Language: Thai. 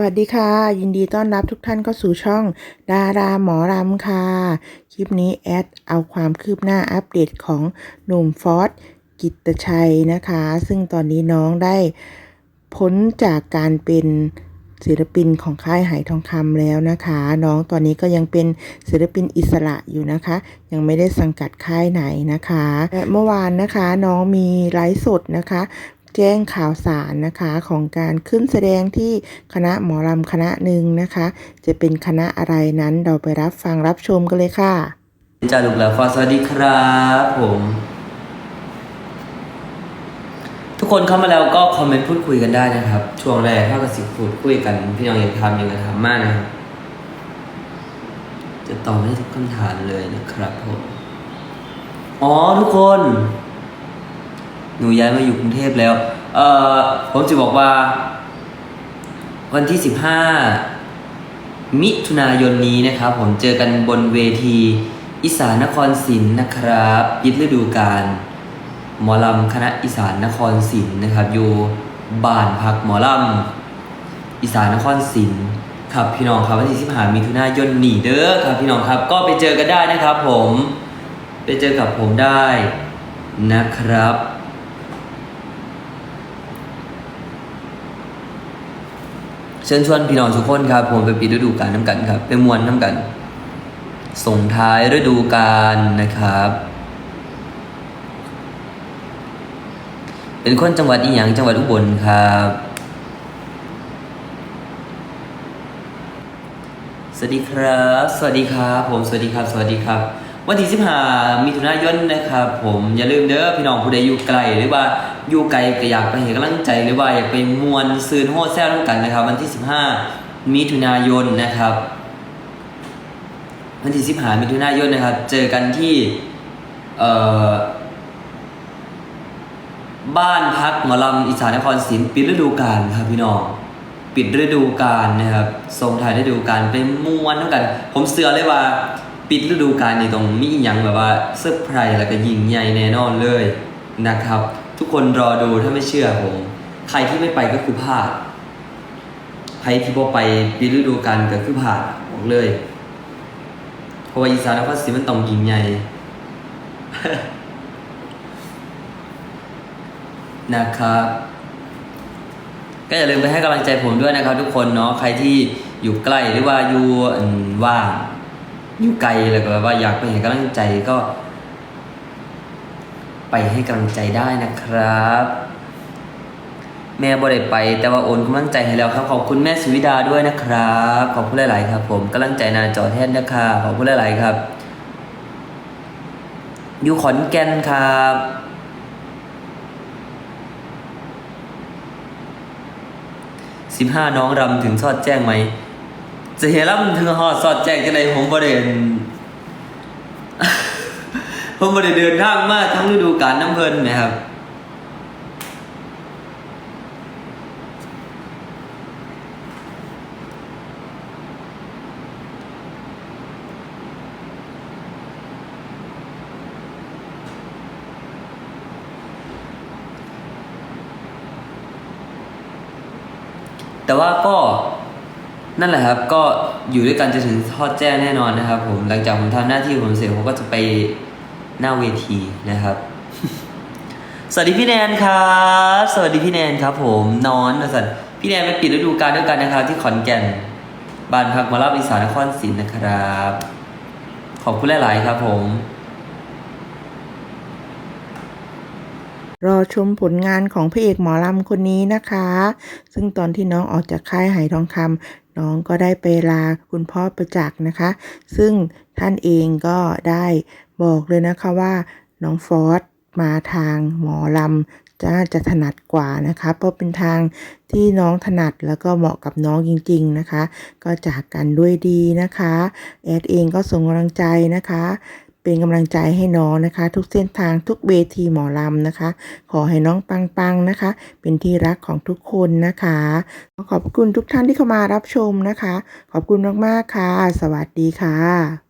วัสดีค่ะ ยินดีต้อนรับทุกท่านเข้าสู่ช่อง ดาราหมอรำค่ะ คลิปนี้แอดเอาความคืบหน้าอัปเดตของหนุ่มฟอสกิตชัยนะคะ ซึ่งตอนนี้น้องได้พ้นจากการเป็นศิลปินของค่ายไหทองคำแล้วนะคะ น้องตอนนี้ก็ยังเป็นศิลปินอิสระอยู่นะคะ ยังไม่ได้สังกัดค่ายไหนนะคะและเมื่อวานนะคะน้องมีไลฟ์สดนะคะ แจ้งข่าวสารนะคะของการขึ้นแสดงที่คณะหมอลำคณะหนึ่งนะคะ จะเป็นคณะอะไรนั้นเราไปรับฟังรับชมกันเลยค่ะจารุกแล้วฟอสวัสดีครับผม ทุกคนเข้ามาแล้วก็คอมเมนต์พูดคุยกันได้นะครับ ช่วงแรกเท่ากับสิบพูดคุยกัน พี่น้องยังทำยังไงทำมากนะครับจะตอบให้ทุกคำถามเลยนะครับผม อ๋อทุกคน หนูย้ายมาอยู่กรุงเทพแล้ว เอ่อ ผมจะบอกว่า วันที่สิบห้ามิถุนายนนี้นะครับ ผมเจอกันบนเวทีอีสานนครศิลป์นะครับปิดฤดูกาลหมอลำคณะอีสานนครศิลป์นะครับอยู่บ้านพักหมอลำอีสานนครศิลป์ครับพี่น้องครับวันที่สิบห้ามิถุนายนนี้เด้อครับพี่น้องครับ ก็ไปเจอกันได้นะครับ ผมไปเจอกับผมได้นะครับ เชิญชวนพี่น้องทุกคนครับผมไปปิดฤดูกาลน้ำกันครับ ไปมวนน้ำกัน ส่งท้ายฤดูกาลนะครับ เป็นคนจังหวัดอีหยังจังหวัดอุบลครับสวัสดีครับ สวัสดีครับ ผม สวัสดีครับ สวัสดีครับ วันที่15มิถุนายนนะครับผมอย่าลืมเด้อพี่น้องผู้ใดอยู่ไกลหรือว่าอยู่ไกลก็อยากไปเห็นกำลังใจหรือว่าอยากไปมวนซืนโฮแซวน้ำกันนะครับ วันที่ 15 มิถุนายนนะครับ วันที่15มิถุนายนนะครับ เจอกันที่เอ่อบ้านพักหมอลำอีสานนครศรีปิดฤดูกาลครับพี่น้องปิดฤดูกาลนะครับทรงถ่ายฤดูกาลไปม้วนทั้งกัน ผมเสือเลยว่า ปิดฤดูกาลนี่ตรงมีอย่างแบบว่าเซอร์ไพรส์แล้วก็ยิงใหญ่แน่นอนเลยนะครับ ทุกคนรอดูถ้าไม่เชื่อผมใครที่ไม่ไปก็คือพลาดใครที่พอไปปิดฤดูกาลก็คือพลาดบอกเลย เพราะว่าอีสานนครศรีมันต้องยิงใหญ่นะครับก็อย่าลืมไปให้กำลังใจผมด้วยนะครับ ทุกคนเนาะใครที่อยู่ใกล้หรือว่าอยู่ว่าง อยู่ไกลแล้วก็แบบว่าอยากไปเห็นกำลังใจก็ ไปให้กำลังใจได้นะครับ แม่บ่ได้ไป แต่ว่าโอนกำลังใจให้แล้วครับ ขอบคุณแม่สุวิดาด้วยนะครับ ขอบคุณหลาย ๆ ครับ ผมกำลังใจนาจอแทนนะครับขอบคุณหลาย ๆ ครับ อยู่ขอนแก่นครับสิบห้าน้องรำถึงสอดแจ้งไหม จะเห็นรำถึงหอดสอดแจ้งจะไหนผมประเด็นผมประเด็นเดินทางมาทั้งฤดูกาลน้ำเพลินนะครับแต่ว่าก็ นั่นแหละครับก็อยู่ด้วยกันจะถึงทอดแจ้งแน่นอนนะครับ ผมหลังจากผมทำหน้าที่ผมเสร็จผมก็จะไปหน้าเวทีนะครับ สวัสดีพี่แนนครับสวัสดีพี่แนนครับ ผมนอนนะสันพี่แนนไปปิดฤดูกาลด้วยกันนะครับ ที่ขอนแก่นบ้านพักหมารับอีสานนครศรีนะครับ ขอบคุณหลาย ๆ ครับผม รอชมผลงานของพระเอกหมอลำคนนี้นะคะ ซึ่งตอนที่น้องออกจากค่ายไหทองคำ น้องก็ได้ไปลาคุณพ่อประจักษ์นะคะ ซึ่งท่านเองก็ได้บอกเลยนะคะว่าน้องฟอสมาทางหมอลำจะน่าจะถนัดกว่านะคะ เพราะเป็นทางที่น้องถนัดแล้วก็เหมาะกับน้องจริง ๆนะคะ ก็จากกันด้วยดีนะคะ แอดเองก็ส่งกำลังใจนะคะ เป็นกำลังใจให้น้องนะคะ ทุกเส้นทางทุกเวทีหมอลำนะคะ ขอให้น้องปังๆนะคะ เป็นที่รักของทุกคนนะคะขอบคุณทุกท่านที่เข้ามารับชมนะคะ ขอบคุณมากๆค่ะ สวัสดีค่ะ